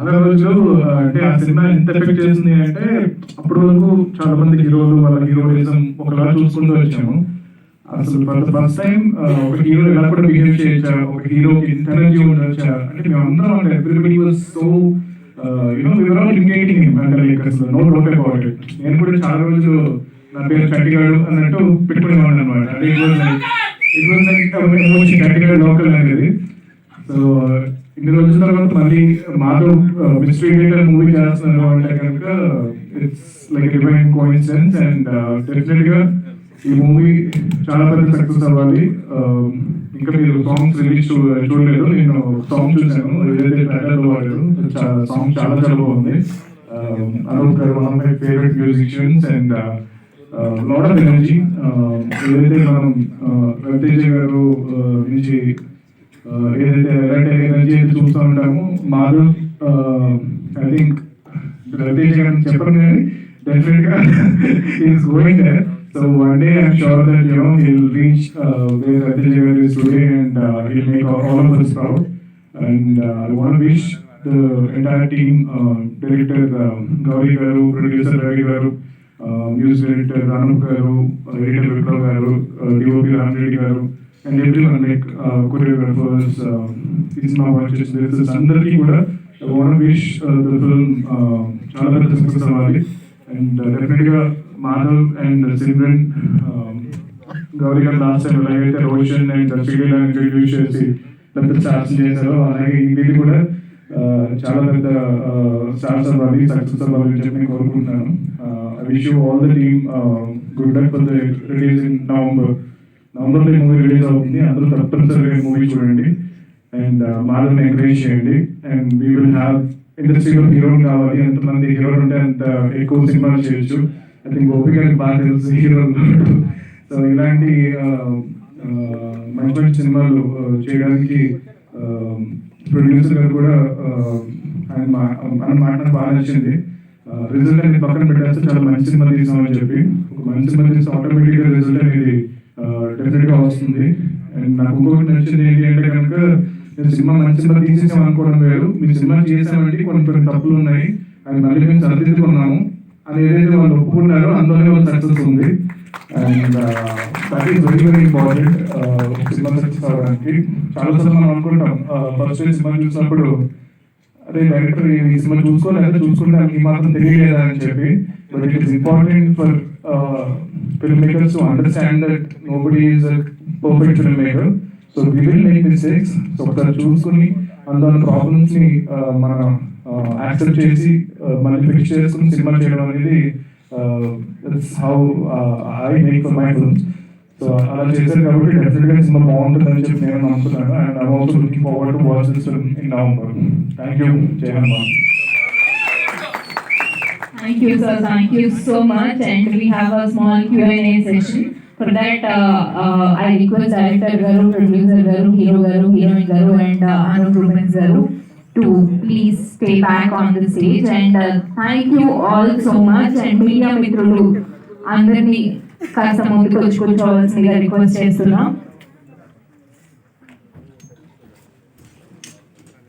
చాలా రోజులు అంటే ఆ సినిమా ఎంత ఎఫెక్ట్ చేసింది అంటే అప్పటి వరకు చాలా మంది హీరోలు వాళ్ళ హీరోయిజం ఒకలా చూసుకుంటూ వచ్చాము. అసలు ఫస్ట్ టైం ఒక హీరో ఎలా కూడా బిహేవ్ చేయొచ్చా ఒక హీరోకి ఇంత ఎనర్జీ ఉండొచ్చా అంటే మేమందరం అంటే everybody was so you know we were all imitating him అంటే లైక్ అసలు నో డౌట్ అబౌట్ ఇట్ నేను కూడా చాలా రోజులు నా పేరు చట్టిగాడు అన్నట్టు పెట్టుకునేవాడిని అనమాట అంటే it was like it was like emotion చట్టిగాడు local అనేది. సో ఇన్ని రోజుల తర్వాత మళ్ళీ మాధవ్ మిస్ట్రీ థియేటర్ మూవీ చేస్తున్నారు అంటే కనుక it's like divine coincidence and డెఫినెట్గా ఈ మూవీ చాలా పెద్ద సక్సెస్ అవ్వాలి. ఇంకా మీరు సాంగ్స్ రిలీజ్ చూడలేదు. నేను సాంగ్ చూశాను. ఏదైతే ట్రైలర్ వాడారు సాంగ్ చాలా చాలా బాగుంది. Uh, Anoop garu one of my favourite musicians and lot of energy ఏదైతే మనం రవితేజ గారు నుంచి ఏదైతే ఎలాంటి ఎనర్జీ అయితే చూస్తూ ఉంటామో మాధవ్ ఐ థింక్ రతేష్ గారు చెప్పను కానీ డెఫినెట్గా is going there so one day I'm sure that you know he'll reach where Ratesh garu is today and he'll make all of us proud and uh, I want to wish the entire team, uh, director uh, Gauri Garu, producer Ravi Garu, uh, music director Ranu Garu, uh, editor Vikrav Garu, uh, and Ram Reddy Garu, and everyone like uh, choreographers, uh, అందరికీ కూడా one wish the film చాలా పెద్ద success అవ్వాలి. And definite uh, గా Madhav and Simran Gauri గారు last time ఎలాగైతే Roshan and Sreeleela introduce చేసి పెద్ద స్టార్స్ చేశారో. అలాగే ఇది కూడా uh, చాలా పెద్ద స్టార్స్ అవ్వాలి సక్సెస్ అవ్వాలి అని చెప్పి నేను కోరుకుంటున్నాను I wish you all the team good luck for the release in November నవంబర్లో మూవీ రిలీజ్ అవుతుంది. అందరూ తప్పనిసరిగా మూవీ చూడండి. అండ్ uh, మాధవ్ని ఎంకరేజ్ చేయండి. అండ్ వీ విల్ హ్యావ్ ఇండస్ట్రీలో హీరోలు కావాలి. ఎంతమంది హీరోలు ఉంటే అంత ఎక్కువ సినిమాలు చేయొచ్చు. ఐ థింక్ గోపి గారికి బాగా తెలుసు హీరోలు సో ఇలాంటి uh, uh, మంచి మంచి సినిమాలు చేయడానికి um, ప్రొడ్యూసర్ గారు కూడా ఆయన మా- ఆయన బాగా నచ్చింది. రిజల్ట్ అనేది పక్కన పెట్టేస్తే చాలా మంచి సినిమా తీసామని చెప్పి. ఒక మంచి సినిమా తీస్తే ఆటోమేటిక్గా రిజల్ట్ అనేది డెఫినెట్ వస్తుంది. అండ్ నాకు ఇంకొకటి నచ్చింది ఏంటంటే కనుక నేను సినిమా మంచి సినిమా తీసేసాం అనుకోవడం వేరు. మీరు సినిమా చేసామంటే కొన్ని కొన్ని తప్పులు ఉన్నాయి. అవి మళ్ళీ మేము సరిదిద్దుకున్నాము. అది ఏదైతే వాళ్ళు ఒప్పుకున్నారో అందులోనే వాళ్ళు సక్సెస్ ఉంది. And that is very very important cinema success అవ్వడానికి. చాలాసార్లు మనం అనుకుంటాం ఫస్ట్ సినిమా చూసినప్పుడు అదే డైరెక్టర్ ఈ చూసుకో లేదా చూసుకుంటే నాకు మాత్రం తెలియలేదా అని చెప్పి. But it is important for film makers to understand that nobody is perfect film maker so we will make mistakes so ఒకసారి చూసుకుని అందులో ప్రాబ్లమ్స్ని uh, మన uh, మనం యాక్సెప్ట్ చేసి uh, మళ్ళీ ఫిక్స్ చేసుకుని సినిమా చేయడం అనేది how I make for my films so అలా చేశారు కాబట్టి డెఫినెట్గా సినిమా బాగుంటుందని చెప్పి నేను నమ్ముతున్నాను and I also looking forward to watch this film in November thank you జై Hanuman Thank you, sir. Thank you so much. And we have a small Q&A session. For that, uh, uh, I request director Garu, producer Garu, hero Garu, heroine Garu, and uh, Anu Rubens Garu to please stay back on the stage. And uh, thank you all so much. And media mitrulu, అందరినీ కాస్త ముందుకు వచ్చి కూర్చోవాల్సిందిగా request చేస్తున్నాం.